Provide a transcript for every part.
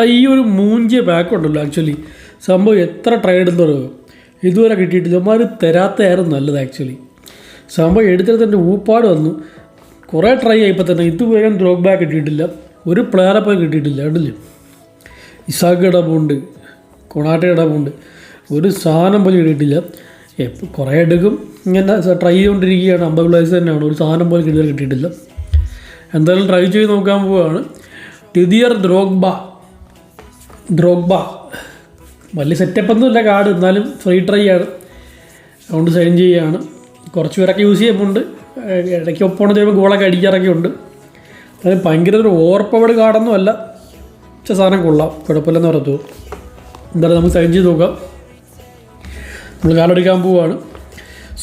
ഈ ഒരു മൂഞ്ചിയ ബാക്ക് ഉണ്ടല്ലോ ആക്ച്വലി സംഭവം എത്ര ട്രൈ എടുത്തോ ഇതുവരെ കിട്ടിയിട്ടില്ല. അവന്മാർ തരാത്തയായിരുന്നു നല്ലത് ആക്ച്വലി സംഭവം എടുത്തിട്ട് തന്നെ ഊപ്പാട് വന്നു. കുറേ ട്രൈ ആയിപ്പോൾ തന്നെ ഇതുവരെ ഡ്രോക്ക് ബാക്ക് കിട്ടിയിട്ടില്ല. ഒരു പ്ലെയറെ പോയി കിട്ടിയിട്ടില്ല കണ്ടില്ലേ? ഇസാഖ് ഇടമുണ്ട് കൊണാട്ട ഇടമുണ്ട് ഒരു സാധനം പോലും കിട്ടിയിട്ടില്ല. എപ്പോൾ കുറേ എടുക്കും. ഇങ്ങനെ ട്രൈ ചെയ്തുകൊണ്ടിരിക്കുകയാണ് അമ്പത് പ്ലേസ് തന്നെയാണ്. ഒരു സാധനം പോലും കിട്ടിയാൽ കിട്ടിയിട്ടില്ല. എന്തായാലും ട്രൈ ചെയ്ത് നോക്കാൻ പോവുകയാണ് ടിതിയർ ദ്രോഗ്ബ ദ്രോഗ്ബ വലിയ സെറ്റപ്പ് ഒന്നുമില്ല കാർഡ് എന്നാലും ഫ്രീ ട്രൈ ആണ്. അതുകൊണ്ട് സൈൻ ചെയ്യുകയാണ് കുറച്ച് പേരൊക്കെ യൂസ് ചെയ്യുന്നുണ്ട്. ഇടയ്ക്ക് ഒപ്പമാണ് ചെയ്യുമ്പോൾ ഗോളൊക്കെ അടിക്കാറൊക്കെ ഉണ്ട്. അത് ഭയങ്കര ഒരു ഓവർ പവർഡ് കാർഡൊന്നും അല്ല. പക്ഷെ സാധനം കൊള്ളാം. കുഴപ്പമില്ലെന്ന് പറഞ്ഞു എന്തായാലും നമുക്ക് സൈൻ ചെയ്ത് നോക്കാം. നമ്മൾ കാർഡ് എടുക്കാൻ പോവുകയാണ്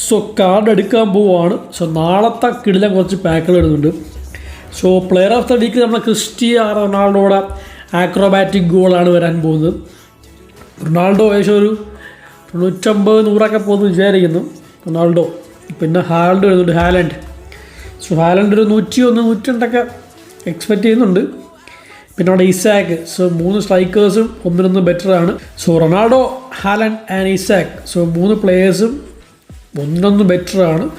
സോ കാർഡ് എടുക്കാൻ പോവുകയാണ് സോ നാളത്തെ കിടിലം കുറച്ച് പാക്കുകൾ ഇടുന്നുണ്ട് so player of the week നമ്മുടെ ക്രിസ്റ്റിയ റൊണാൾഡോയുടെ ആക്രോബാറ്റിക് ഗോളാണ് വരാൻ പോകുന്നത്. റൊണാൾഡോ ഏകദേശം ഒരു തൊണ്ണൂറ്റമ്പത് നൂറൊക്കെ പോകുന്നു വിചാരിക്കുന്നു. റൊണാൾഡോ പിന്നെ ഹാലൻഡ് വരുന്നുണ്ട്. ഹാലൻഡ്. സോ ഹാലൻഡ് ഒരു നൂറ്റി ഒന്ന് നൂറ്റി രണ്ടൊക്കെ എക്സ്പെക്റ്റ് ചെയ്യുന്നുണ്ട്. പിന്നെ അവിടെ ഇസാക്ക്. സോ മൂന്ന് സ്ട്രൈക്കേഴ്സും ഒന്നിനൊന്ന് ബെറ്ററാണ് so Ronaldo Haaland and Isak. So മൂന്ന് പ്ലേയേഴ്സും ഒന്നിനൊന്ന് ബെറ്ററാണ്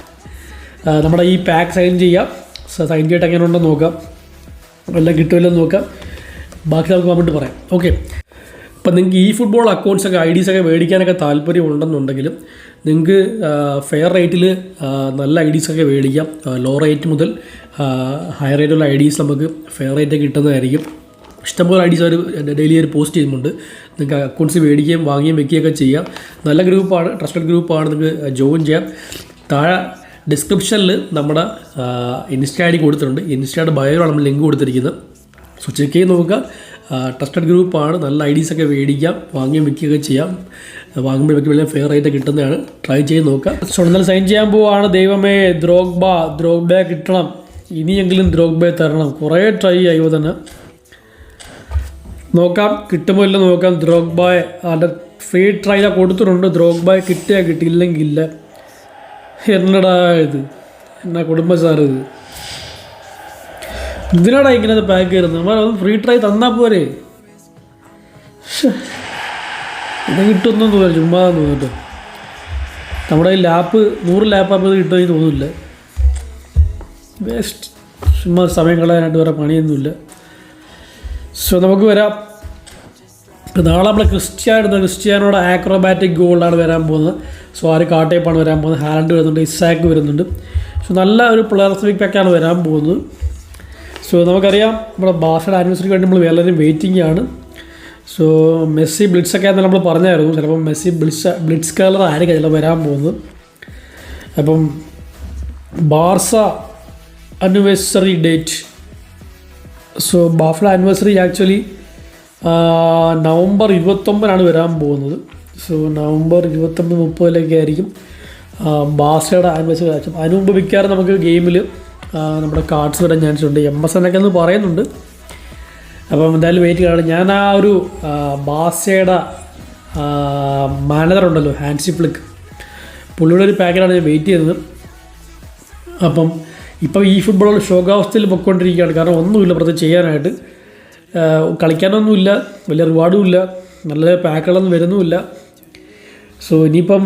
നമ്മുടെ ഈ പാക്ക് സൈൻ ചെയ്യാം. സൈൻ ചെയ്തിട്ട് എങ്ങനെ ഉണ്ടെന്ന് നോക്കാം. എല്ലാം കിട്ടുമല്ലോ നോക്കാം. ബാക്കി നമുക്ക് വന്നിട്ട് പറയാം. ഓക്കെ അപ്പം നിങ്ങൾക്ക് ഈ ഫുട്ബോൾ അക്കൗണ്ട്സ് ഒക്കെ ഐ ഡീസ് ഒക്കെ മേടിക്കാനൊക്കെ താല്പര്യം ഉണ്ടെന്നുണ്ടെങ്കിലും നിങ്ങൾക്ക് ഫെയർ റേറ്റിൽ നല്ല ഐ ഡീസ് ഒക്കെ മേടിക്കാം. ലോ റേറ്റ് മുതൽ ഹൈ റേറ്റുള്ള ഐ ഡീസ് നമുക്ക് ഫെയർ റേറ്റ് കിട്ടുന്നതായിരിക്കും. ഇഷ്ടംപോലെ ഐ ഡീസ് അവർ ഡെയിലി ഒരു പോസ്റ്റ് ചെയ്യുന്നുണ്ട്. നിങ്ങൾക്ക് അക്കൗണ്ട്സ് മേടിക്കുകയും വാങ്ങുകയും വെക്കുകയൊക്കെ ചെയ്യാം. നല്ല ഗ്രൂപ്പാണ് ട്രസ്റ്റഡ് ഗ്രൂപ്പാണ് നിങ്ങൾക്ക് ജോയിൻ ചെയ്യാം. താഴെ ഡിസ്ക്രിപ്ഷനിൽ നമ്മുടെ ഇൻസ്റ്റ ഐ ഡി കൊടുത്തിട്ടുണ്ട്. ഇൻസ്റ്റയുടെ ബയോയിലാണ് നമ്മൾ ലിങ്ക് കൊടുത്തിരിക്കുന്നത്. സോ ചെക്ക് ചെയ്ത് നോക്കുക ട്രസ്റ്റഡ് ഗ്രൂപ്പാണ് നല്ല ഐ ഡീസൊക്കെ മേടിക്കാം. വാങ്ങിയും വിൽക്കുകയൊക്കെ ചെയ്യാം. വാങ്ങുമ്പോൾ വെക്കുമ്പോൾ ഫെയർ റേറ്റ് കിട്ടുന്നതാണ്. ട്രൈ ചെയ്ത് നോക്കുക. സോ എന്നാൽ സൈൻ ചെയ്യാൻ പോവാണ്. ദൈവമേ ദ്രോഗ്ബ ദ്രോഗ്ബ കിട്ടണം. ഇനിയെങ്കിലും ദ്രോഗ്ബയെ തരണം. കുറേ ട്രൈ ആയോ തന്നെ നോക്കാം. കിട്ടുമോ ഇല്ല നോക്കാം. ദ്രോഗ്ബായ് അതിന്റെ ഫ്രീ ട്രൈ കൊടുത്തിട്ടുണ്ട്. ദ്രോഗ്ബായ് കിട്ടിയാൽ കിട്ടിയില്ലെങ്കിൽ ഇല്ല എന്നടാ ഇത്? എന്നാ കുടുംബ സാർ ഇത്? എന്തിനാടാ ഇങ്ങനെ പാക്ക് ചെയ്യുന്നത് നമ്മൾ ഫ്രീ ട്രൈ തന്നാൽ പോരെ. ഇത് കിട്ടുമെന്നും ചുമ്മാ തോന്നിട്ട് നമ്മുടെ ഈ ലാപ്പ് നൂറ് ലാപ്പാപ്പ് ഇത് കിട്ടുമെന്ന് തോന്നുന്നില്ല. വേസ്റ്റ് ചുമ്മാ സമയം കളയാനായിട്ട് വേറെ പണിയൊന്നുമില്ല. സോ നമുക്ക് വരാം. നാളെ നമ്മൾ ക്രിസ്ത്യാനോ ക്രിസ്ത്യാനോടെ ആക്രോബാറ്റിക് ഗോൾഡാണ് വരാൻ പോകുന്നത്. സോ ആര് കാട്ടേപ്പാണ് വരാൻ പോകുന്നത്? ഹാലൻഡ് വരുന്നുണ്ട് ഇസാക്ക് വരുന്നുണ്ട്. സോ നല്ല ഒരു പ്ലെയർ പാക്കാണ് വരാൻ പോകുന്നത്. സോ നമുക്കറിയാം നമ്മുടെ ബാസയുടെ ആനിവേഴ്സറിക്ക് വേണ്ടി നമ്മൾ എല്ലാവരും വെയിറ്റിംഗ് ആണ്. സോ മെസ്സി ബ്ലിറ്റ്സ് ഒക്കെ ആണെന്ന് നമ്മൾ പറഞ്ഞായിരുന്നു. ചിലപ്പോൾ മെസ്സി ബ്ലിറ്റ്സ് ബ്ലിറ്റ്സ് കളർ ആയിരിക്കും ചിലപ്പോൾ വരാൻ പോകുന്നത്. അപ്പം ബാർസ ആനിവേഴ്സറി ഡേറ്റ് സോ ബാഫ്ല ആനിവേഴ്സറി ആക്ച്വലി നവംബർ ഇരുപത്തൊമ്പതിനാണ് വരാൻ പോകുന്നത്. സോ നവംബർ ഇരുപത്തൊമ്പത് മുപ്പതിലൊക്കെ ആയിരിക്കും ബാസയുടെ ആനിവേഴ്സറി അതിന് മുമ്പ് മിക്കവാറും നമുക്ക് ഗെയിമിൽ നമ്മുടെ കാർഡ്സ് വരാൻ ചാൻസ് ഉണ്ട്. എം എസ് എന്നൊക്കെ എന്ന് പറയുന്നുണ്ട്. അപ്പം എന്തായാലും വെയിറ്റ് ചെയ്യണം ഞാൻ ആ ഒരു ബാസയുടെ മാനേജർ ഉണ്ടല്ലോ ഹാൻസി ഫ്ലിക്ക് പുള്ളിയുടെ ഒരു പാക്കറ്റാണ് ഞാൻ വെയിറ്റ് ചെയ്തത് അപ്പം ഇപ്പം ഈ ഫുട്ബോൾ ശോകാവസ്ഥയിൽ പൊയ്ക്കൊണ്ടിരിക്കുകയാണ്. കാരണം ഒന്നുമില്ല പ്രത്യേകിച്ച് ചെയ്യാനായിട്ട്. കളിക്കാനൊന്നുമില്ല. വലിയ റിവാർഡും ഇല്ല. നല്ല പാക്കുകളൊന്നും വരുന്നുമില്ല. സോ ഇനിയിപ്പം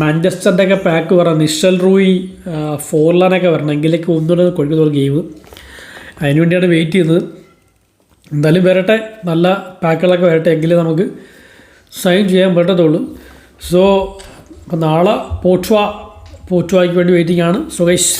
മാഞ്ചസ്റ്ററിന്റെ ഒക്കെ പാക്ക് പറഞ്ഞാൽ നിഷൽ റൂയി ഫോർലാനൊക്കെ വരണം. എങ്കിലേക്ക് ഒന്നുകൂടെ കൊഴുക്കുന്ന ഗെയിം അതിനുവേണ്ടിയാണ് വെയിറ്റ് ചെയ്യുന്നത്. എന്തായാലും വരട്ടെ. നല്ല പാക്കുകളൊക്കെ വരട്ടെ. എങ്കിലേ നമുക്ക് സൈൻ ചെയ്യാൻ പറ്റത്തുള്ളൂ. സോ അപ്പോൾ നാളെ പോട്ട്വ പോട്ട്വയ്ക്ക് വേണ്ടി വെയിറ്റിംഗ് ആണ്. So guys